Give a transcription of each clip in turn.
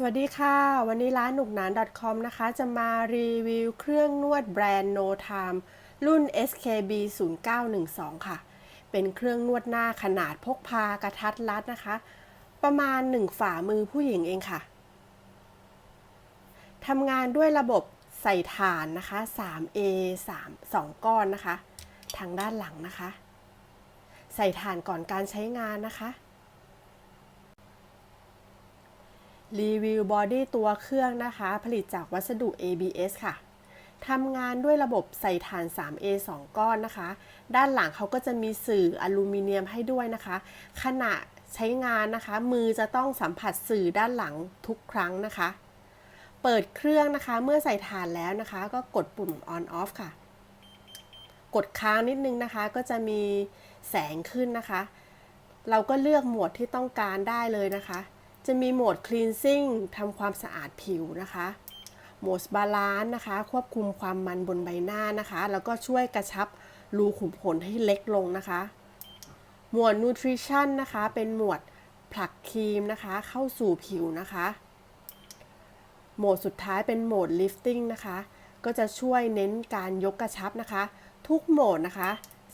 สวัสดีค่ะ วันนี้ร้านหนุกหนาน .com นะคะ จะมารีวิวเครื่องนวดแบรนด์ No Time รุ่น SKB 0912 ค่ะ เป็นเครื่องนวดหน้าขนาดพกพากระทัดรัดนะคะ ประมาณ 1 ฝ่ามือผู้หญิงเองค่ะทำงานด้วยระบบใส่ถ่านนะคะ 3A 3 2 ก้อนนะคะ ทางด้านหลังนะคะ ใส่ถ่านก่อนการใช้งานนะคะ รีวิวบอดี้ตัวเครื่องนะคะ ผลิตจากวัสดุ ABS ค่ะทำงานด้วยระบบใส่ถ่าน 3A 2 ก้อนนะคะ ด้านหลังเขาก็จะมีสื่ออลูมิเนียมให้ด้วยนะคะ ขณะใช้งานนะคะ มือจะต้องสัมผัสสื่อด้านหลังทุกครั้งนะคะ เปิดเครื่องนะคะ เมื่อใส่ถ่านแล้วนะคะ ก็กดปุ่ม on off ค่ะ กดค้างนิดนึงนะคะ ก็จะมีแสงขึ้นนะคะ เราก็เลือกโหมดที่ต้องการได้เลยนะคะ จะมีโหมด cleansing ทำความสะอาดผิวนะคะ โหมด balance นะคะ ควบคุมความมันบนใบหน้านะคะ แล้วก็ช่วยกระชับรูขุมขนให้เล็กลงนะคะ หมวด nutrition นะคะ เป็นหมวดผลักครีมนะคะ เข้าสู่ผิวนะคะ โหมดสุดท้ายเป็นโหมด lifting นะคะ ก็จะช่วยเน้นการยกกระชับนะคะ ทุกโหมดนะคะ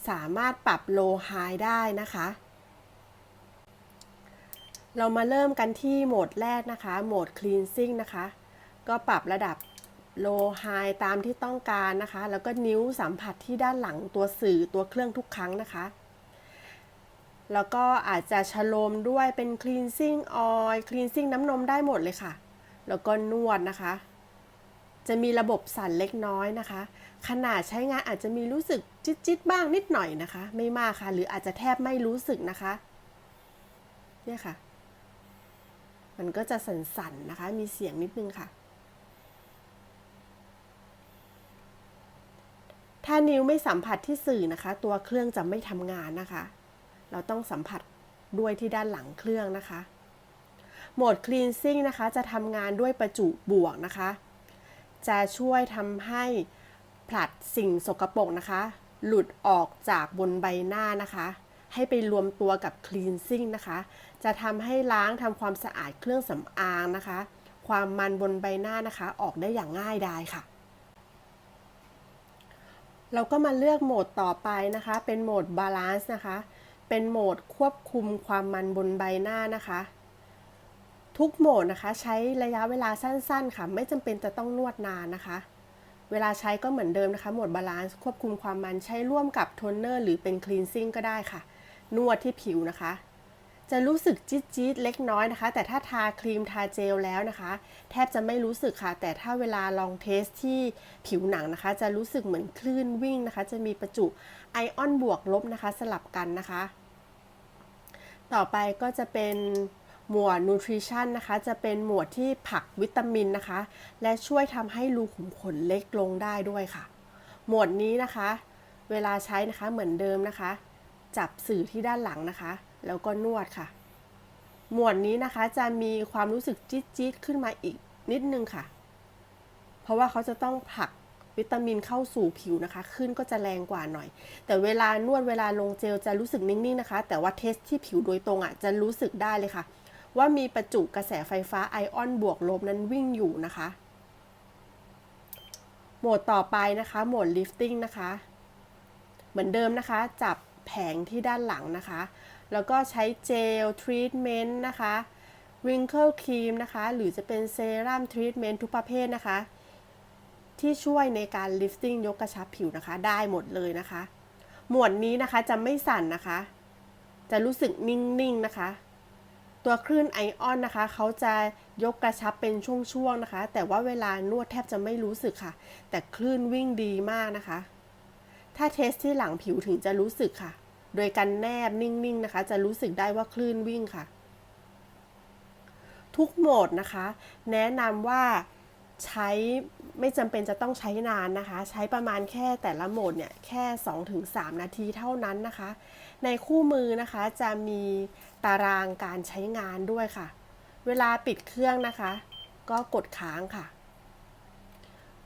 สามารถปรับ low high ได้นะคะ เรามาเริ่มกันที่โหมดแรกนะคะ โหมด cleansing นะคะ ก็ปรับระดับ low high ตามที่ต้องการนะคะ แล้วก็นิ้วสัมผัสที่ด้านหลังตัวสื่อตัวเครื่องทุกครั้งนะคะ แล้วก็อาจจะชโลมด้วยเป็น cleansing oil cleansing น้ำนมได้หมดเลยค่ะ แล้วก็นวดนะคะ จะมีระบบสั่นเล็กน้อยนะคะ ขนาดใช้งานอาจจะมีรู้สึกจิตๆบ้างนิดหน่อยนะคะ ไม่มากค่ะ หรืออาจจะแทบไม่รู้สึกนะคะ เนี่ยค่ะ มันก็จะสั่นๆนะคะ มีเสียงนิดนึงค่ะ ถ้านิ้วไม่สัมผัสที่สื่อนะคะ ตัวเครื่องจะไม่ทำงานนะคะ เราต้องสัมผัสด้วยที่ด้านหลังเครื่องนะคะ โหมด cleansing นะคะจะทำงานด้วยประจุบวกนะคะ จะช่วยทำให้ผลัดสิ่งสกปรกนะคะ หลุดออกจากบนใบหน้านะคะ ให้ไปรวมตัวกับ cleansing นะคะ จะทำให้ล้างทำความสะอาดเครื่องสำอางนะคะ ความมันบนใบหน้านะคะ ออกได้อย่างง่ายดายค่ะ เราก็มาเลือกโหมดต่อไปนะคะ เป็นโหมด balance นะคะ เป็นโหมดควบคุมความมันบนใบหน้านะคะ ทุกโหมดนะคะ ใช้ระยะเวลาสั้นๆ ค่ะ ไม่จำเป็นจะต้องนวดนานนะคะเวลาใช้ก็เหมือนเดิมนะคะโหมด balance ควบคุมความมันใช้ร่วมกับโทนเนอร์หรือเป็น cleansing ก็ได้ค่ะ นวดที่ผิวนะคะ จะรู้สึกจี๊ดจี๊ดเล็กน้อยนะคะ แต่ถ้าทาครีมทาเจลแล้วนะคะ แทบจะไม่รู้สึกค่ะ แต่ถ้าเวลาลองเทสที่ผิวหนังนะคะ จะรู้สึกเหมือนคลื่นวิ่งนะคะ จะมีประจุไอออนบวกลบนะคะ สลับกันนะคะ ต่อไปก็จะเป็นหมวด nutrition นะคะ จะเป็นหมวดที่ผักวิตามินนะคะ และช่วยทำให้รูขุมขนเล็กลงได้ด้วยค่ะ หมวดนี้นะคะ เวลาใช้นะคะเหมือนเดิมนะคะ จับสื่อที่ด้านหลังนะคะ แล้วก็นวดค่ะ หมวดนี้นะคะจะมีความรู้สึกจี๊ดจี๊ดขึ้นมาอีกนิดนึงค่ะ เพราะว่าเขาจะต้องผลักวิตามินเข้าสู่ผิวนะคะ ขึ้นก็จะแรงกว่าหน่อย แต่เวลานวดเวลาลงเจลจะรู้สึกนิ่งๆนะคะ แต่ว่าเทสที่ผิวโดยตรงอะจะรู้สึกได้เลยค่ะ ว่ามีประจุกระแสไฟฟ้าไอออนบวกลบนั้นวิ่งอยู่นะคะ โหมดต่อไปนะคะ โหมด lifting นะคะ เหมือนเดิมนะคะ จับ แผงที่ด้านหลังนะคะ แล้วก็ใช้เจลทรีทเมนต์นะคะ wrinkle cream นะคะ หรือจะเป็นเซรั่มทรีทเมนต์ทุกประเภทนะคะ ที่ช่วยในการ lifting ยกกระชับผิวนะคะ ได้หมดเลยนะคะ หมวดนี้นะคะจะไม่สั่นนะคะ จะรู้สึกนิ่งๆนะคะ ตัวคลื่นไอออนนะคะ เขาจะยกกระชับเป็นช่วงๆนะคะ แต่ว่าเวลานวดแทบจะไม่รู้สึกค่ะ แต่คลื่นวิ่งดีมากนะคะ ถ้าเทสที่หลังผิวถึงจะรู้สึกค่ะ โดยการแนบนิ่งๆนะคะ จะรู้สึกได้ว่าคลื่นวิ่งค่ะ ทุกโหมดนะคะ แนะนำว่าใช้ไม่จำเป็นจะต้องใช้นานนะคะ ใช้ประมาณแค่แต่ละโหมดเนี่ยแค่ 2-3 นาทีเท่านั้นนะคะ ในคู่มือนะคะจะมีตารางการใช้งานด้วยค่ะ เวลาปิดเครื่องนะคะ ก็กดค้างค่ะ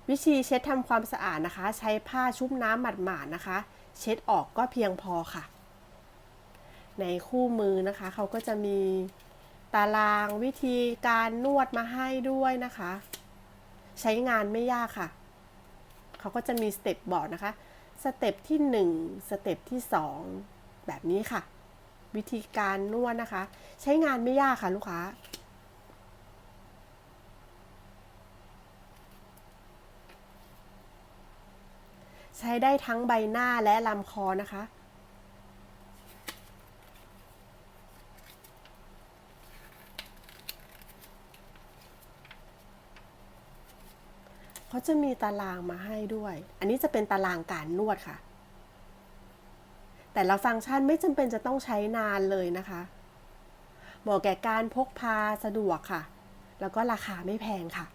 วิธีเช็ดทำความสะอาดนะคะ ใช้ผ้าชุบน้ำหมาดๆนะคะ เช็ดออกก็เพียงพอค่ะ ในคู่มือนะคะเขาก็จะมีตารางวิธีการนวดมาให้ด้วยนะคะ ใช้งานไม่ยากค่ะเขาก็จะมีสเต็ปบอกนะคะสเต็ปที่ 1 สเต็ปที่ 2 แบบนี้ค่ะ วิธีการนวดนะคะ ใช้งานไม่ยากค่ะลูกค้า ใช้ได้ทั้งใบหน้าและลำคอนะคะ เขาจะมีตารางมาให้ด้วย อันนี้จะเป็นตารางการนวดค่ะ แต่ละฟังก์ชันไม่จำเป็นจะต้องใช้นานเลยนะคะ เหมาะแก่การพกพาสะดวกค่ะ แล้วก็ราคาไม่แพงค่ะ